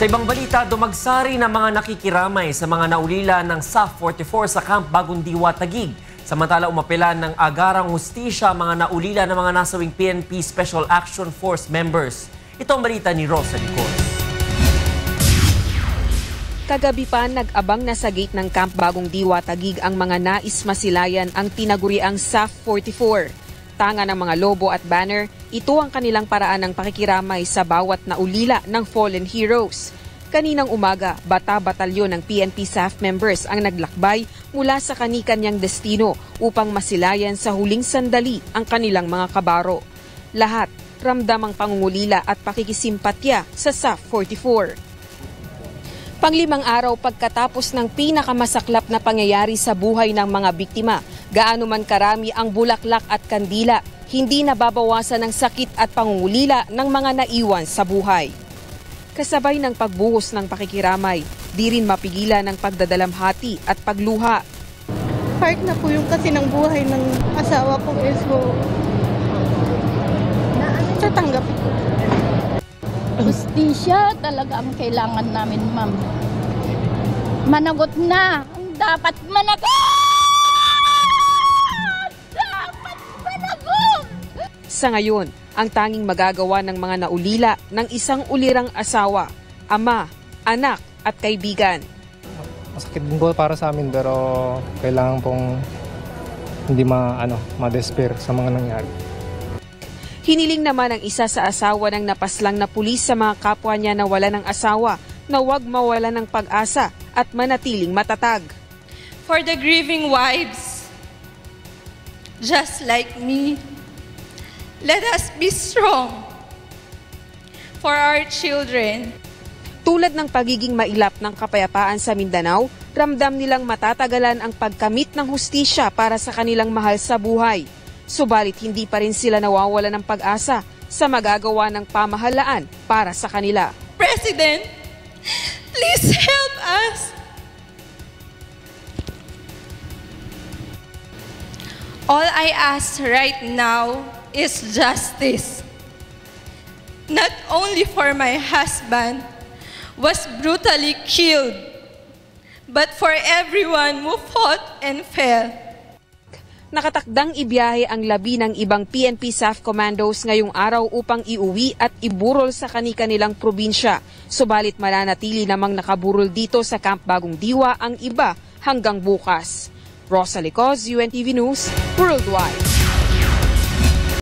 Sa ibang balita, dumagsari ng mga nakikiramay sa mga naulila ng SAF 44 sa Camp Bagong Diwa, Tagig. Samantala umapilan ng agarang hustisya mga naulila ng mga nasawing PNP Special Action Force members. Ito ang balita ni Rosa Licor. Kagabi pa nag-abang na sa gate ng Camp Bagong Diwa Tagig ang mga nais masilayan ang tinaguriang SAF 44. Tanga ng mga lobo at banner, ito ang kanilang paraan ng pakikiramay sa bawat naulila ng fallen heroes. Kaninang umaga, bata-batalyon ng PNP SAF members ang naglakbay mula sa kanikanyang destino upang masilayan sa huling sandali ang kanilang mga kabaro. Lahat ramdam ang pangungulila at pakikisimpatya sa SAF 44. Panglimang araw pagkatapos ng pinakamasaklap na pangyayari sa buhay ng mga biktima, gaano man karami ang bulaklak at kandila, hindi nababawasan ng sakit at pangungulila ng mga naiwan sa buhay. Kasabay ng pagbuhos ng pakikiramay, di rin mapigilan ng pagdadalamhati at pagluha. part na po yung kasi ng buhay ng asawa ko is so tatanggapin ko. Justisya talaga ang kailangan namin, ma'am. Managot na ang dapat managot! Dapat managot! Sa ngayon, ang tanging magagawa ng mga naulila ng isang ulirang asawa, ama, anak at kaibigan. masakit din po para sa amin pero kailangan pong hindi ma ano ma-despair sa mga nangyari. Hiniling naman ng isa sa asawa ng napaslang na pulis sa mga kapwa niya na wala ng asawa na huwag mawala ng pag-asa at manatiling matatag. for the grieving wives, just like me. Let us be strong for our children. Tulad ng pagiging mailap ng kapayapaan sa Mindanao, ramdam nilang matatagalan ang pagkamit ng hustisya para sa kanilang mahal sa buhay. Subalit hindi pa rin sila nawawala ng pag-asa sa magagawa ng pamahalaan para sa kanila. President, please help us. All I ask right now is justice. Not only for my husband was brutally killed, but for everyone who fought and fell. Nakatakdang ibiyahe ang labi ng ibang PNP SAF commandos ngayong araw upang iuwi at iburol sa kani-kanilang probinsya. Subalit mananatili namang nakaburol dito sa Camp Bagong Diwa ang iba hanggang bukas. Rosa Licoz, UNTV News, Worldwide.